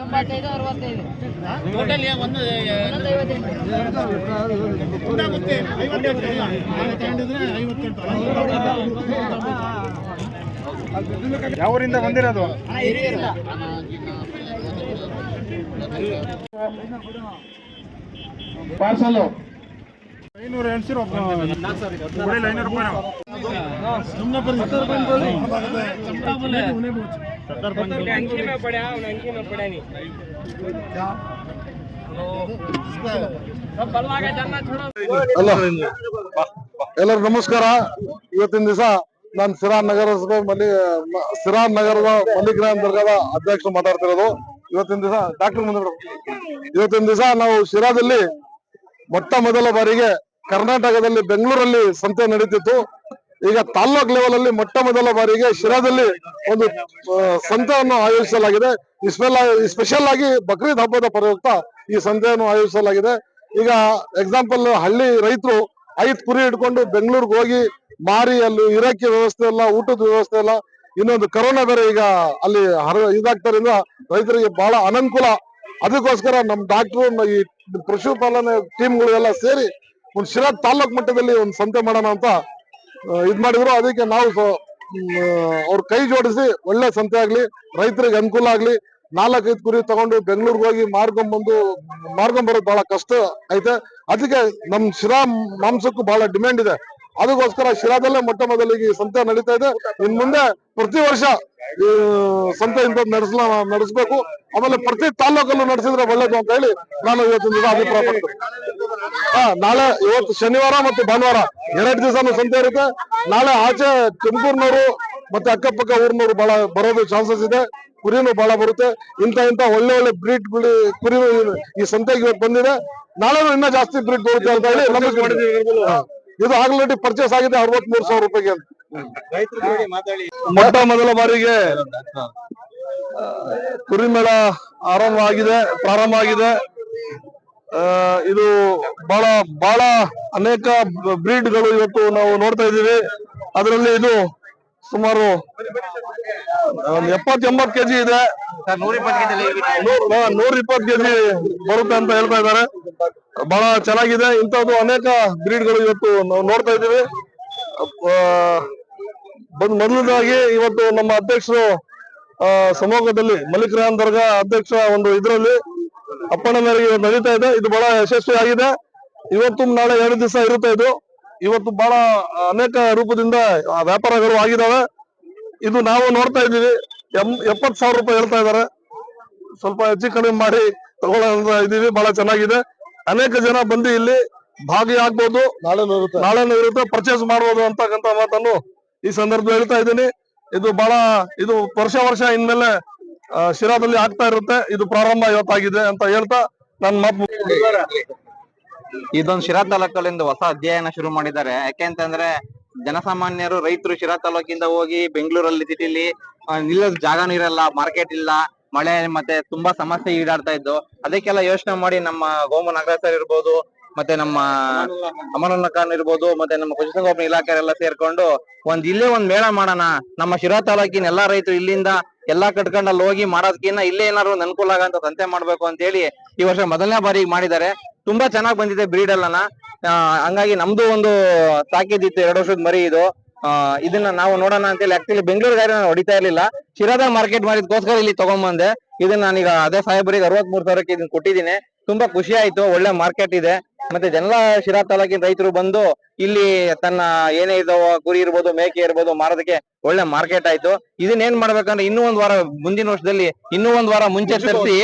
ಎಂಬತ್ತೈದು ಅರವತ್ತೈದು ಟೋಟಲ್ ಒಂದು ಒಂದಾಗುತ್ತೆ ಇಲ್ಲ ನಾನು ತಗೊಂಡಿದ್ರೆ ಐವತ್ತೆಂಟು ಯಾವ ಊರಿಂದ ಬಂದಿರೋದು? ಪಾರ್ಸಲು. ಐನೂರು ಐನೂರು ನಮಸ್ಕಾರ. ಇವತ್ತಿನ ದಿವಸ ನಾನು ಸಿರಾ ನಗರಸಭೆ ಮಲ್ಲಿ ಸಿರಾ ನಗರದ ಮಲ್ಲಿಗ್ರಾಮ ದರ್ಗಾದ ಅಧ್ಯಕ್ಷರು ಮಾತಾಡ್ತಿರೋದು. ಇವತ್ತಿನ ದಿವಸ ಡಾಕ್ಟರ್ ಮುಂದೆ ಇವತ್ತಿನ ದಿವಸ ನಾವು ಶಿರಾದಲ್ಲಿ ಮೊಟ್ಟ ಮೊದಲ ಬಾರಿಗೆ ಕರ್ನಾಟಕದಲ್ಲಿ ಬೆಂಗಳೂರಲ್ಲಿ ಸಂತೆ ನಡೀತಿತ್ತು. ಈಗ ತಾಲ್ಲೂಕ್ ಲೆವೆಲ್ ಅಲ್ಲಿ ಮೊಟ್ಟ ಮೊದಲ ಬಾರಿಗೆ ಶಿರಾದಲ್ಲಿ ಒಂದು ಸಂತೆಯನ್ನು ಆಯೋಜಿಸಲಾಗಿದೆ. ಸ್ಪೆಷಲ್ ಆಗಿ ಬಕ್ರೀದ್ ಹಬ್ಬದ ಪ್ರಯುಕ್ತ ಈ ಸಂತೆಯನ್ನು ಆಯೋಜಿಸಲಾಗಿದೆ. ಈಗ ಎಕ್ಸಾಂಪಲ್ ಹಳ್ಳಿ ರೈತರು ಐದು ಕುರಿ ಇಟ್ಕೊಂಡು ಬೆಂಗಳೂರಿಗೆ ಹೋಗಿ ಮಾರಿ ಅಲ್ಲಿ ಇರಕ್ಕೆ ವ್ಯವಸ್ಥೆ ಇಲ್ಲ ಊಟದ ವ್ಯವಸ್ಥೆ ಇಲ್ಲ ಇನ್ನೊಂದು ಕರೋನಾ ಬೇರೆ ಈಗ ಅಲ್ಲಿ ಹರ, ಇದಾಗ್ತಾರಿಂದ ರೈತರಿಗೆ ಬಹಳ ಅನನುಕೂಲ ಅದಕ್ಕೋಸ್ಕರ ನಮ್ ಡಾಕ್ಟ್ರು ಈ ಪಶುಪಾಲನೆ ಟೀಮ್ಗಳು ಎಲ್ಲ ಸೇರಿ ಒಂದು ಶಿರಾ ತಾಲ್ಲೂಕು ಮಟ್ಟದಲ್ಲಿ ಒಂದು ಸಂತೆ ಮಾಡೋಣ ಅಂತ ಇದ್ ಮಾಡಿದ್ರು. ಅದಕ್ಕೆ ನಾವು ಅವ್ರ ಕೈ ಜೋಡಿಸಿ ಒಳ್ಳೆ ಸಂತೆ ಆಗ್ಲಿ, ರೈತರಿಗೆ ಅನುಕೂಲ ಆಗ್ಲಿ, ನಾಲ್ಕೈದು ಕುರಿ ತಗೊಂಡು ಬೆಂಗಳೂರಿಗೆ ಹೋಗಿ ಮಾರ್ಕೊಂಡ್ ಬಂದು ಬರೋದು ಬಹಳ ಕಷ್ಟ ಐತೆ. ಅದಕ್ಕೆ ನಮ್ ಶಿರಾ ಮಾಂಸಕ್ಕೂ ಬಹಳ ಡಿಮ್ಯಾಂಡ್ ಇದೆ. ಅದಕ್ಕೋಸ್ಕರ ಶಿರಾದಲ್ಲೇ ಮೊಟ್ಟ ಮೊದಲಿಗೆ ಈ ಸಂತೆ ನಡೀತಾ ಇದೆ. ಇನ್ ಮುಂದೆ ಪ್ರತಿ ವರ್ಷ ಈ ಸಂತೆ ಇಂತ ನಡೆಸಲ ನಡೆಸಬೇಕು. ಆಮೇಲೆ ಪ್ರತಿ ತಾಲ್ಲೂಕಲ್ಲೂ ನಡೆಸಿದ್ರೆ ಒಳ್ಳೇದು ಅಂತ ಹೇಳಿ ನಾನು ಇವತ್ತಿನ ದಿವಸ ಅಭಿಪ್ರಾಯ ಪಡ್ತೇನೆ. ಹಾ ನಾಳೆ ಇವತ್ತು ಶನಿವಾರ ಮತ್ತು ಭಾನುವಾರ ಎರಡು ದಿವಸನೂ ಸಂತೆ ಇರುತ್ತೆ. ನಾಳೆ ಆಚೆ ತುಮಕೂರ್ನವರು ಮತ್ತೆ ಅಕ್ಕಪಕ್ಕ ಊರ್ನವರು ಬಹಳ ಬರೋದು ಚಾನ್ಸಸ್ ಇದೆ. ಕುರಿನೂ ಬಹಳ ಬರುತ್ತೆ. ಇಂತ ಇಂತ ಒಳ್ಳೆ ಒಳ್ಳೆ ಬ್ರೀಡ್ ಕುರಿ ಈ ಸಂತೆಗೆ ಇವತ್ತು ಬಂದಿದೆ. ನಾಳೆ ಇನ್ನೂ ಜಾಸ್ತಿ ಬ್ರೀಡ್ ಬರುತ್ತೆ ಅಂತ ಹೇಳಿ. ಇದು ಆಲ್ರೆಡಿ ಪರ್ಚೇಸ್ ಆಗಿದೆ ಅರವತ್ ಮೂರು ಸಾವಿರ ರೂಪಾಯಿಗೆ ಅಂತ. ಮೊಟ್ಟ ಮೊದಲ ಬಾರಿಗೆ ಕುರಿ ಮೇಳ ಆರಂಭ ಆಗಿದೆ. ಪ್ರಾರಂಭ ಆಗಿದೆ ಇದು ಬಹಳ ಬಹಳ ಅನೇಕ ಬ್ರೀಡ್ಗಳು ಇವತ್ತು ನಾವು ನೋಡ್ತಾ ಇದ್ದೀವಿ. ಅದರಲ್ಲಿ ಇದು ಸುಮಾರು ಎಪ್ಪತ್ ಎಂಬತ್ ಕೆಜಿ ಇದೆ. ನೂರ್- ನೂರ ಇಪ್ಪತ್ತು ಕೆಜಿ ಬರುತ್ತೆ ಅಂತ ಹೇಳ್ತಾ ಇದ್ದಾರೆ. ಬಹಳ ಚೆನ್ನಾಗಿದೆ. ಇಂಥದ್ದು ಅನೇಕ ಬ್ರೀಡ್ಗಳು ಇವತ್ತು ನಾವು ನೋಡ್ತಾ ಇದ್ದೀವಿ. ಬಂದ್ ಮೊದಲನೇದಾಗಿ ಇವತ್ತು ನಮ್ಮ ಅಧ್ಯಕ್ಷರು ಆ, ಮಲ್ಲಿಕರಾಮ್ ಮಲ್ಲಿಕ್ ರಾಮ್ ದರ್ಗಾ ಅಧ್ಯಕ್ಷ ಒಂದು ಇದರಲ್ಲಿ ಅಪ್ಪಣ ಮೇರೆಗೆ ನಡೀತಾ ಇದೆ. ಇದು ಬಹಳ ಯಶಸ್ವಿ ಆಗಿದೆ ಇವತ್ತು ನಾಳೆ ಎರಡು ದಿವಸ ಇರುತ್ತೆ ಇದು. ಇವತ್ತು ಬಹಳ ಅನೇಕ ರೂಪದಿಂದ ವ್ಯಾಪಾರಗಳು ಆಗಿದಾವೆ. ಇದು ನಾವು ನೋಡ್ತಾ ಇದ್ದೀವಿ. ಎಂ ಎಪ್ಪತ್ ಸಾವಿರ ರೂಪಾಯಿ ಹೇಳ್ತಾ ಇದ್ದಾರೆ. ಸ್ವಲ್ಪ ಹೆಚ್ಚು ಕಡಿಮೆ ಮಾಡಿ ತಗೊಳ್ಳೋ ಇದೀವಿ ಬಹಳ ಚೆನ್ನಾಗಿದೆ. ಅನೇಕ ಜನ ಬಂದು ಇಲ್ಲಿ ಭಾಗಿಯಾಗ್ಬೋದು. ನಾಳೆ ಇರುತ್ತೆ ಪರ್ಚೇಸ್ ಮಾಡಬಹುದು ಅಂತಕ್ಕಂತ ಮಾತನ್ನು ಈ ಸಂದರ್ಭದಲ್ಲಿ ಹೇಳ್ತಾ ಇದ್ದೀನಿ. ಇದು ಬಹಳ ಇದು ವರ್ಷ ವರ್ಷ ಇನ್ಮೇಲೆ ಶಿರಾದಲ್ಲಿ ಆಗ್ತಾ ಇರುತ್ತೆ. ಇದು ಪ್ರಾರಂಭ ಇವತ್ತಾಗಿದೆ ಅಂತ ಹೇಳ್ತಾ ನನ್ನ ಮಾತು ಇದೊಂದು ಶಿರಾ ತಾಲೂಕಲ್ಲಿಂದ ಹೊಸ ಅಧ್ಯಯನ ಶುರು ಮಾಡಿದ್ದಾರೆ. ಯಾಕೆ ಅಂತಂದ್ರೆ ಜನಸಾಮಾನ್ಯರು ರೈತರು ಶಿರಾ ತಾಲೂಕಿಂದ ಹೋಗಿ ಬೆಂಗಳೂರಲ್ಲಿ ಸಿಟಿಲಿ ಇಲ್ಲ ಜಾಗನೂ ಇರಲ್ಲ ಮಾರ್ಕೆಟ್ ಇಲ್ಲ. ಮಳೆ ಮತ್ತೆ ತುಂಬಾ ಸಮಸ್ಯೆ ಈಡಾಡ್ತಾ ಇದ್ದು ಅದಕ್ಕೆಲ್ಲ ಯೋಚನೆ ಮಾಡಿ ನಮ್ಮ ಗೋಮು ನಾಗರಾಜ್ ಇರ್ಬೋದು ಮತ್ತೆ ನಮ್ಮ ಅಮರನಕಾನ್ ಖಾನ್ ಇರ್ಬೋದು ಮತ್ತೆ ನಮ್ಮ ಪಶುಸಂಗೋಪನಾ ಇಲಾಖೆಯವರೆಲ್ಲ ಸೇರ್ಕೊಂಡು ಒಂದ್ ಇಲ್ಲೇ ಒಂದ್ ಮೇಳ ಮಾಡೋಣ. ನಮ್ಮ ಶಿರಾ ತಾಲೂಕಿನ ಎಲ್ಲಾ ರೈತರು ಇಲ್ಲಿಂದ ಎಲ್ಲಾ ಕಟ್ಕೊಂಡು ಅಲ್ಲಿ ಹೋಗಿ ಮಾಡೋದಕ್ಕಿಂತ ಇಲ್ಲೇ ಏನಾದ್ರು ಒಂದ್ ಅನುಕೂಲ ಆಗಂತ ಸಂತೆ ಮಾಡ್ಬೇಕು ಅಂತ ಹೇಳಿ ಈ ವರ್ಷ ಮೊದಲನೇ ಬಾರಿಗೆ ಮಾಡಿದ್ದಾರೆ. ತುಂಬಾ ಚೆನ್ನಾಗ್ ಬಂದಿದೆ ಬ್ರೀಡ್ ಎಲ್ಲನ. ಆ, ಹಂಗಾಗಿ ನಮ್ದು ಒಂದು ಸಾಕಿದಿತ್ತು ಎರಡು ವರ್ಷದ ಮರಿ ಇದು. ಇದನ್ನ ನಾವು ನೋಡೋಣ ಅಂತೇಳಿ ಆಕ್ಚುಲಿ ಬೆಂಗಳೂರು ಗಾಡಿ ನಾನು ಹೊಡಿತಾ ಇರ್ಲಿಲ್ಲ. ಶಿರಾದ ಮಾರ್ಕೆಟ್ ಮಾಡಿದ್ಕೋಸ್ಕರ ಇಲ್ಲಿ ತಗೊಂಬಂದೆ ಇದನ್ನ ನಾನೀಗ ಅದೇ ಸಾಹೇಬರಿಗೆ ಅರವತ್ ಮೂರ್ ಸಾವಿರಕ್ಕೆ ಇದನ್ನ ಕೊಟ್ಟಿದ್ದೀನಿ. ತುಂಬಾ ಖುಷಿ ಆಯ್ತು, ಒಳ್ಳೆ ಮಾರ್ಕೆಟ್ ಇದೆ. ಮತ್ತೆ ಜನಲ ಶಿರಾ ತಾಲೂಕಿನ ರೈತರು ಬಂದು ಇಲ್ಲಿ ತನ್ನ ಏನೇ ಇದಾವ, ಕುರಿ ಇರ್ಬೋದು, ಮೇಕೆ ಇರ್ಬೋದು ಮಾರೋದಕ್ಕೆ ಒಳ್ಳೆ ಮಾರ್ಕೆಟ್ ಆಯ್ತು. ಇದನ್ನ ಏನ್ ಮಾಡ್ಬೇಕಂದ್ರೆ ಇನ್ನೂ ಒಂದ್ ವಾರ, ಮುಂದಿನ ವರ್ಷದಲ್ಲಿ ಇನ್ನೂ ಒಂದ್ ವಾರ ಮುಂಚೆ ತರಿಸಿ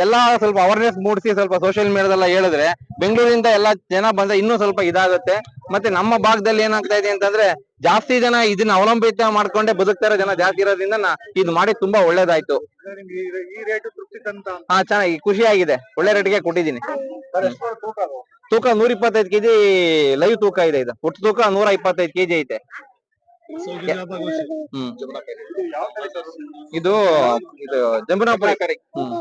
ಎಲ್ಲಾ ಸ್ವಲ್ಪ ಅವೇರ್ನೆಸ್ ಮೂಡಿಸಿ ಸ್ವಲ್ಪ ಸೋಷಿಯಲ್ ಮೀಡಿಯಾದೆಲ್ಲ ಹೇಳಿದ್ರೆ ಬೆಂಗಳೂರಿಂದ ಎಲ್ಲಾ ಜನ ಬಂದ್ರೆ ಇನ್ನೂ ಸ್ವಲ್ಪ ಇದಾಗುತ್ತೆ. ಮತ್ತೆ ನಮ್ಮ ಭಾಗದಲ್ಲಿ ಏನಾಗ್ತಾ ಇದೆ ಅಂತಂದ್ರೆ ಜಾಸ್ತಿ ಜನ ಇದನ್ನ ಅವಲಂಬಿತ ಮಾಡ್ಕೊಂಡೆ ಬದುಕ್ತಾರೆ ಜನ ಜಾಸ್ತಿ ಇರೋದ್ರಿಂದ ನಾ ಇದು ಮಾಡಿ ತುಂಬಾ ಒಳ್ಳೇದಾಯ್ತು. ಹಾ, ಚೆನ್ನಾಗಿ ಖುಷಿ ಆಗಿದೆ ಒಳ್ಳೆ ರೇಟ್ಗೆ ಕೊಟ್ಟಿದ್ದೀನಿ. ತೂಕ ನೂರ ಇಪ್ಪತ್ತೈದು ಕೆಜಿ ಲೈವ್ ತೂಕ ಇದೆ ಇದು. ಒಟ್ಟು ತೂಕ ನೂರ ಇಪ್ಪತ್ತೈದು ಕೆಜಿ ಐತೆ. ಇದು ಇದು ಜಂಬುನಾಪುರಿ ಹ್ಮ್